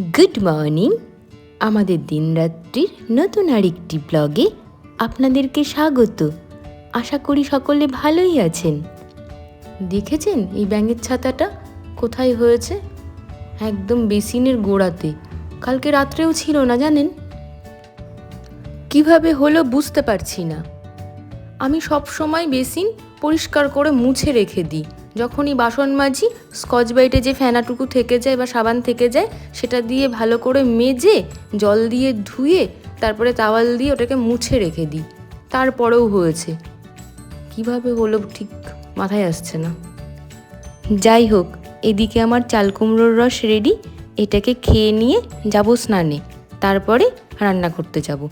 Good morning. আমাদের দিনরাত্রির নতুন আরেকটি ব্লগে আপনাদেরকে স্বাগত। আশা করি সকলে ভালোই আছেন। দেখেছেন এই ব্যাঙের ছাতাটা কোথায় হয়েছে? একদম বেসিনের গোড়াতে। কালকে রাত্রেও ছিল না, জানেন? কীভাবে হলো বুঝতে পারছি না। আমি সব সময় বেসিন পরিষ্কার করে মুছে রেখে দিই। যখনই বাসন মাজি, স্কচ ব্রাইটে যে ফেনাটুকু থেকে যায় বা সাবান থেকে যায়, সেটা দিয়ে ভালো করে মেজে, জল দিয়ে ধুয়ে, তারপরে তাওয়াল দিয়ে ওটাকে মুছে রেখে দিই। তারপরেও হয়েছে। কীভাবে হলো ঠিক মাথায় আসছে না। যাই হোক, এদিকে আমার চাল কুমড়োর রস রেডি এটাকে খেয়ে নিয়ে যাব স্নানে, তারপরে রান্না করতে যাব।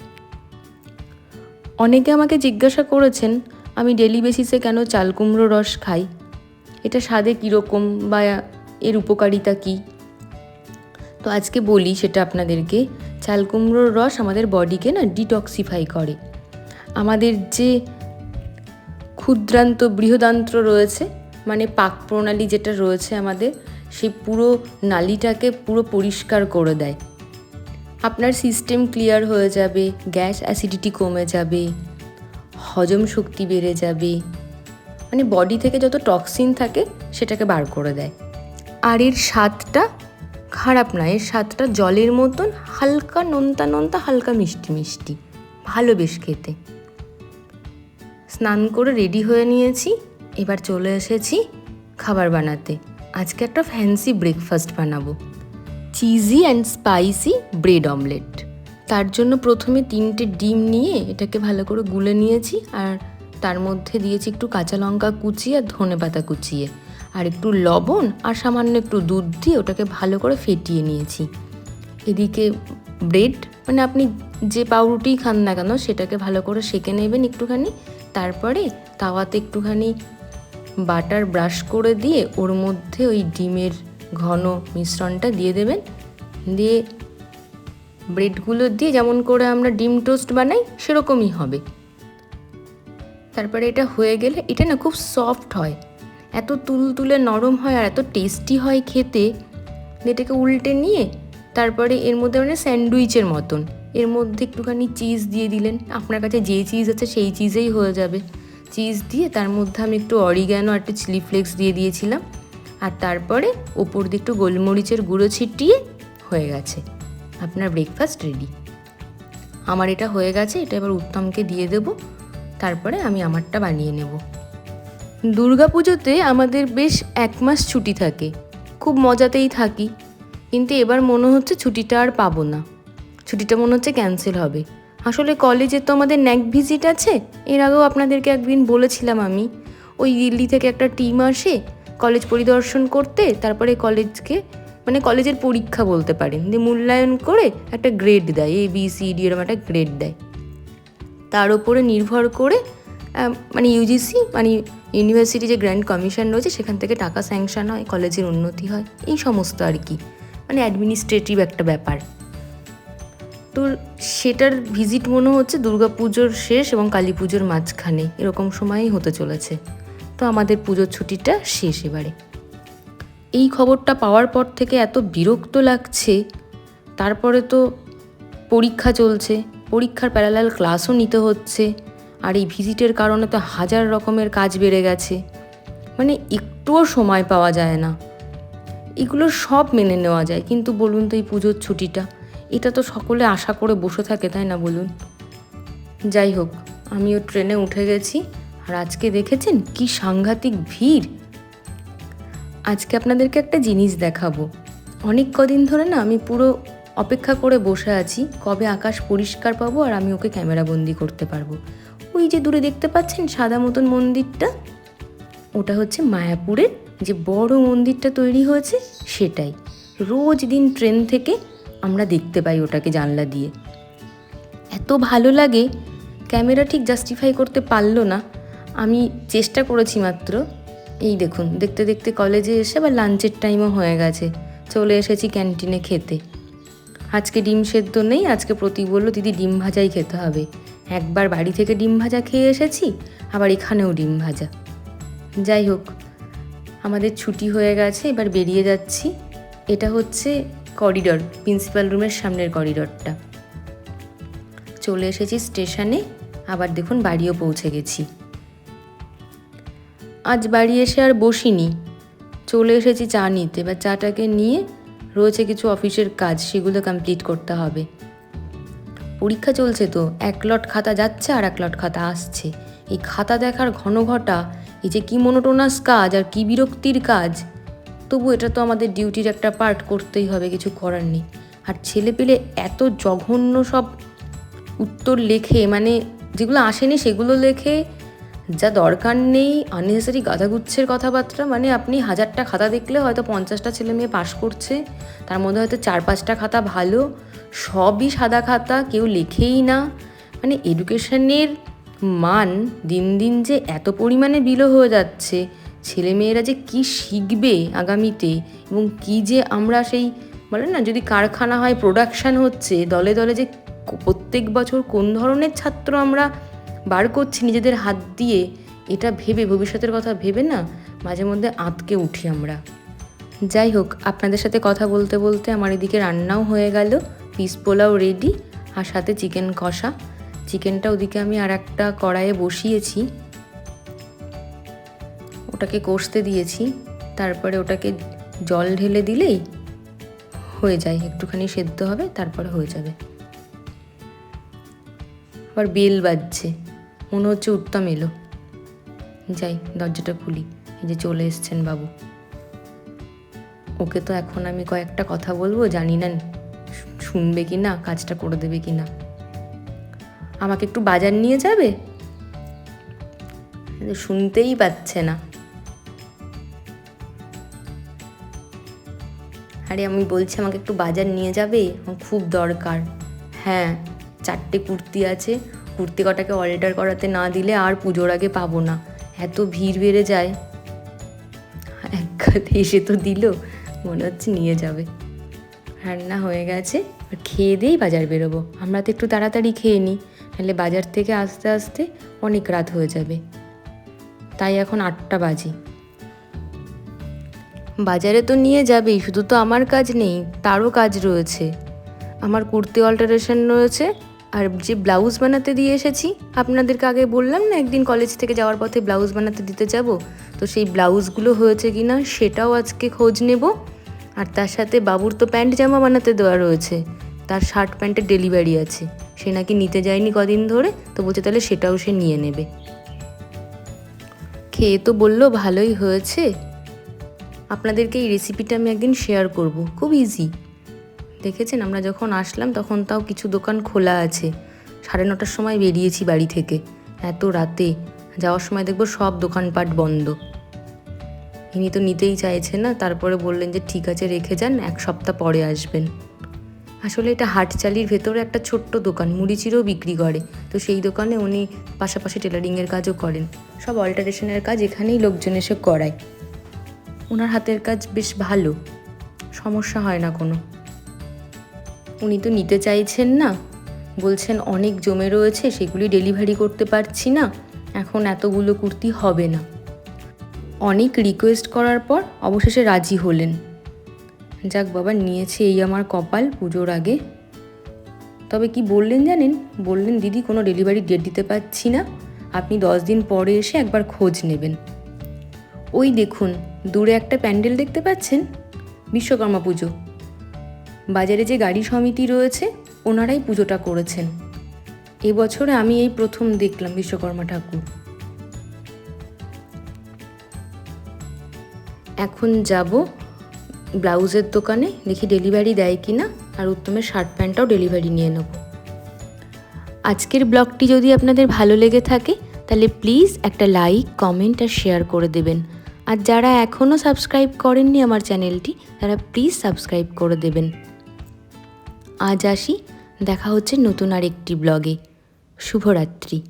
অনেকে আমাকে জিজ্ঞাসা করেছেন, আমি ডেলি বেসিসে কেন চাল কুমড়ো রস খাই? এটা স্বাদে কীরকম বা এর উপকারিতা কী? তো আজকে বলি সেটা আপনাদেরকে, চাল কুমড়োর রস আমাদের বডিকে না ডিটক্সিফাই করে। আমাদের যে ক্ষুদ্রান্ত বৃহদান্ত্র রয়েছে মানে পাক প্রণালী যেটা রয়েছে আমাদের সেই পুরো নালীটাকে পুরো পরিষ্কার করে দেয়। আপনার সিস্টেম ক্লিয়ার হয়ে যাবে গ্যাস অ্যাসিডিটি কমে যাবে, হজম শক্তি বেড়ে যাবে মানে বডি থেকে যত টক্সিন থাকে, সেটাকে বার করে দেয়। আর এর স্বাদটা খারাপ না, এর স্বাদটা জলের মতন হালকা নোনতা নোনতা হালকা মিষ্টি মিষ্টি। ভালো বেশ খেতে। স্নান করে রেডি হয়ে নিয়েছি, এবার চলে এসেছি খাবার বানাতে। আজকে একটা ফ্যান্সি ব্রেকফাস্ট বানাবো। Cheesy and spicy bread omelette তার জন্য প্রথমে তিনটে ডিম নিয়ে এটাকে ভালো করে গুলে নিয়েছি, আর তার মধ্যে দিয়েছি একটু কাঁচা লঙ্কা কুচিয়ে আর ধনে পাতা কুচিয়ে আর একটু লবণ আর সামান্য একটু দুধ দিয়ে ওটাকে ভালো করে ফেটিয়ে নিয়েছি। এদিকে ব্রেড মানে আপনি যে পাউরুটিই খান না কেন, সেটাকে ভালো করে সেঁকে নেবেন একটুখানি। তারপরে তাওয়াতে একটুখানি বাটার ব্রাশ করে দিয়ে ওর মধ্যে ওই ডিমের ঘন মিশ্রণটা দিয়ে দেবেন। দিয়ে ব্রেডগুলো দিয়ে যেমন করে আমরা ডিম টোস্ট বানাই, সেরকমই হবে। তারপরে এটা হয়ে গেলে এটা না খুব সফট হয়। এত তুলতুলে নরম হয় আর এত টেস্টি হয় খেতে, এটাকে উল্টে নিয়ে তারপরে এর মধ্যে মানে স্যান্ডউইচের মতন। এর মধ্যে একটুখানি চিজ দিয়ে দিলেন। আপনার কাছে যে চিজ আছে সেই চিজেই হয়ে যাবে। চিজ দিয়ে তার মধ্যে আমি একটু অরিগ্যানো আর একটু চিলি ফ্লেক্স দিয়ে দিয়েছিলাম। আর তারপরে ওপর দিয়ে একটু গোলমরিচের গুঁড়ো ছিটিয়ে হয়ে গেছে। আপনার ব্রেকফাস্ট রেডি আমার এটা হয়ে গেছে, এটা এবার উত্তমকে দিয়ে দেবো। তারপরে আমি আমারটা বানিয়ে নেব। দুর্গাপুজোতে আমাদের বেশ এক মাস ছুটি থাকে। খুব মজাতেই থাকি। কিন্তু এবার মনে হচ্ছে ছুটিটা আর পাবো না। ছুটিটা মনে হচ্ছে ক্যান্সেল হবে। আসলে কলেজে তো আমাদের ন্যাক ভিজিট আছে। এর আগেও আপনাদেরকে একদিন বলেছিলাম আমি। ওই দিল্লি থেকে একটা টিম আসে কলেজ পরিদর্শন করতে, তারপরে কলেজকে মানে কলেজের পরীক্ষা বলতে পারেন। দিয়ে মূল্যায়ন করে একটা গ্রেড দেয় এ বি সি ডি এরকম একটা গ্রেড দেয়। তার উপরে নির্ভর করে মানে ইউজিসি মানে ইউনিভার্সিটি যে গ্র্যান্ড কমিশন রয়েছে, সেখান থেকে টাকা স্যাংশন হয় কলেজের উন্নতি হয়, এই সমস্ত আর কি। মানে অ্যাডমিনিস্ট্রেটিভ একটা ব্যাপার। তো সেটার ভিজিট মনে হচ্ছে দুর্গাপুজোর শেষ এবং কালী পুজোর মাঝখানে, এরকম সময়ই হতে চলেছে। তো আমাদের পুজোর ছুটিটা শেষ এবারে। এই খবরটা পাওয়ার পর থেকে এত বিরক্ত লাগছে, তারপরে তো পরীক্ষা চলছে পরীক্ষার প্যারালাল ক্লাসও নিতে হচ্ছে। আর এই ভিজিটের কারণে তো হাজার রকমের কাজ বেড়ে গেছে। মানে একটুও সময় পাওয়া যায় না। এগুলো সব মেনে নেওয়া যায়। কিন্তু বলুন তো এই পুজোর ছুটিটা, এটা তো সকলে আশা করে বসে থাকে, তাই না বলুন? যাই হোক, আমিও ট্রেনে উঠে গেছি। আর আজকে দেখেছেন কি সাংঘাতিক ভিড়! আজকে আপনাদেরকে একটা জিনিস দেখাবো। অনেক কদিন ধরে না আমি পুরো অপেক্ষা করে বসে আছি, কবে আকাশ পরিষ্কার পাবো আর আমি ওকে ক্যামেরা বন্দি করতে পারব। ওই যে দূরে দেখতে পাচ্ছেন সাদা মতন মন্দিরটা? ওটা হচ্ছে মায়াপুরের যে বড় মন্দিরটা তৈরি হয়েছে সেটাই। রোজ দিন ট্রেন থেকে আমরা দেখতে পাই ওটাকে জানলা দিয়ে। এত ভালো লাগে, ক্যামেরা ঠিক জাস্টিফাই করতে পারল না। আমি চেষ্টা করেছি মাত্র। এই দেখুন, দেখতে দেখতে কলেজে এসে আবার লাঞ্চের টাইমও হয়ে গেছে। চলে এসেছি ক্যান্টিনে খেতে। আজকে ডিম সেদ্ধ নেই, আজকে প্রতীক বলল, দিদি, ডিম ভাজাই খেতে হবে। একবার বাড়ি থেকে ডিম ভাজা খেয়ে এসেছি, আবার এখানেও ডিম ভাজা। যাই হোক, আমাদের ছুটি হয়ে গেছে, এবার বেরিয়ে যাচ্ছি। এটা হচ্ছে করিডর, প্রিন্সিপাল রুমের সামনের করিডরটা। চলে এসেছি স্টেশনে, আবার দেখুন বাড়িও পৌঁছে গেছি। আজ বাড়ি এসে আর বসিনি। চলে এসেছি চা নিতে, এবার চাটাকে নিয়ে রয়েছে কিছু অফিসের কাজ, সেগুলো কমপ্লিট করতে হবে। পরীক্ষা চলছে তো, এক লট খাতা যাচ্ছে আর এক লট খাতা আসছে। এই খাতা দেখার ঘন ঘটা, এই যে কী মনোটোনাস কাজ আর কি বিরক্তির কাজ, তবু এটা তো আমাদের ডিউটির একটা পার্ট করতেই হবে, কিছু করার নেই। আর ছেলে পেলে এত জঘন্য সব উত্তর লেখে মানে যেগুলো আসেনি সেগুলো লেখে যা দরকার নেই আননেসেসারি গাধাগুচ্ছের কথাবার্তা মানে আপনি হাজারটা খাতা দেখলে হয়তো পঞ্চাশটা ছেলে মেয়ে পাশ করছে, তার মধ্যে হয়তো চার পাঁচটা খাতা ভালো, সবই সাদা খাতা, কেউ লেখেই না। মানে এডুকেশনের মান দিন দিন যে এত পরিমাণে বিলো হয়ে যাচ্ছে ছেলেমেয়েরা যে কি শিখবে আগামীতে এবং কি যে আমরা সেই, বলে না, যদি কারখানা হয় প্রোডাকশান হচ্ছে, দলে দলে যে প্রত্যেক বছর কোন ধরনের ছাত্র আমরা বার করছি নিজেদের হাত দিয়ে, এটা ভেবে, ভবিষ্যতের কথা ভেবে না, মাঝে মধ্যে আঁতকে উঠি আমরা। যাই হোক, আপনাদের সাথে কথা বলতে বলতে আমার এদিকে রান্নাও হয়ে গেল, পিস পোলাও রেডি আর সাথে চিকেন কষা। চিকেনটা ওদিকে আমি আর একটা কড়াইয়ে বসিয়েছি। ওটাকে কষতে দিয়েছি, তারপরে ওটাকে জল ঢেলে দিলেই হয়ে যায়, একটুখানি সেদ্ধ হবে, তারপরে হয়ে যাবে। আবার বেল বাজছে। মনে হচ্ছে উত্তম এলো। যাই, দরজাটা খুলি। এই যে চলে এসছেন বাবু। ওকে তো এখন আমি কয়েকটা কথা বলব, জানি না শুনবে কি না কাজটা করে দেবে কি না আমাকে একটু বাজার নিয়ে যাবে? শুনতেই পাচ্ছে না। আরে, আমি বলছি আমাকে একটু বাজার নিয়ে যাবে? আমার খুব দরকার। হ্যাঁ চারটে কুর্তি আছে। কুর্তি কটাকে অল্টার করাতে না দিলে আর পুজোর আগে পাবো না। এত ভিড় বেড়ে যায়। এক কাতে এসে তো দিল, মনে হচ্ছে নিয়ে যাবে। রান্না হয়ে গেছে, আর খেয়ে দিয়েই বাজার বেরোবো। আমরা তো একটু তাড়াতাড়ি খেয়ে নিই, নাহলে বাজার থেকে আসতে আসতে অনেক রাত হয়ে যাবে। তাই এখন আটটা বাজে। বাজারে তো নিয়ে যাবেই, শুধু তো আমার কাজ নেই, তারও কাজ রয়েছে। আমার কুর্তি অল্টারেশন রয়েছে আর যে ব্লাউজ বানাতে দিয়ে এসেছি, আপনাদেরকে আগে বললাম না, একদিন কলেজ থেকে যাওয়ার পথে ব্লাউজ বানাতে দিতে যাব? তো সেই ব্লাউজগুলো হয়েছে কি না, সেটাও আজকে খোঁজ নেব। আর তার সাথে বাবুর তো প্যান্ট জামা বানাতে দেওয়া রয়েছে। তার শার্ট প্যান্টের ডেলিভারি আছে। সে নাকি নিতে যায়নি কদিন ধরে, তো বলছে তাহলে সেটাও সে নিয়ে নেবে। খেয়ে তো বলল, ভালোই হয়েছে। আপনাদেরকে এই রেসিপিটা আমি একদিন শেয়ার করব। খুব ইজি দেখেছেন? আমরা যখন আসলাম, তখন তাও কিছু দোকান খোলা আছে। সাড়ে নটার সময় বেরিয়েছি বাড়ি থেকে। এত রাতে। যাওয়ার সময় দেখব সব দোকানপাট বন্ধ। ইনি তো নিতেই চাইছে না। তারপরে বললেন যে, ঠিক আছে, রেখে যান। এক সপ্তাহ পরে আসবেন। আসলে এটা হাটচালির ভেতরে একটা ছোট্ট দোকান। মুড়ি চিরও বিক্রি করে। তো সেই দোকানে উনি পাশাপাশি টেলারিংয়ের কাজও করেন। সব অল্টারেশনের কাজ এখানেই লোকজন এসে করায়। ওনার হাতের কাজ বেশ ভালো। সমস্যা হয় না কোনো। উনি তো নিতে চাইছেন না। বলছেন, অনেক জমে রয়েছে, সেগুলি ডেলিভারি করতে পারছি না। এখন এতগুলো কুর্তি হবে না। অনেক রিকোয়েস্ট করার পর অবশেষে রাজি হলেন। যাক বাবা, নিয়েছে এই আমার কপাল পুজোর আগে। তবে কি বললেন জানেন? বললেন, দিদি, কোনো ডেলিভারি ডেট দিতে পারছি না। আপনি দশ দিন পরে এসে একবার খোঁজ নেবেন। ওই দেখুন, দূরে একটা প্যান্ডেল দেখতে পাচ্ছেন? বিশ্বকর্মা পুজো। বাজারে যে গাড়ি সমিতি রয়েছে, ওনারাই পুজোটা করেছেন। এবছরে আমি এই প্রথম দেখলাম বিশ্বকর্মা ঠাকুর। এখন যাব ব্লাউজের দোকানে, দেখি ডেলিভারি দেয় কি না আর উত্তমের শার্ট প্যান্টটাও ডেলিভারি নিয়ে নেব। আজকের ব্লগটি যদি আপনাদের ভালো লেগে থাকে, তাহলে প্লিজ একটা লাইক, কমেন্ট আর শেয়ার করে দেবেন। আর যারা এখনও সাবস্ক্রাইব করেননি আমার চ্যানেলটি, তারা প্লিজ সাবস্ক্রাইব করে দেবেন। আজ আসি দেখা হচ্ছে নতুন আর একটি ব্লগে। শুভরাত্রি।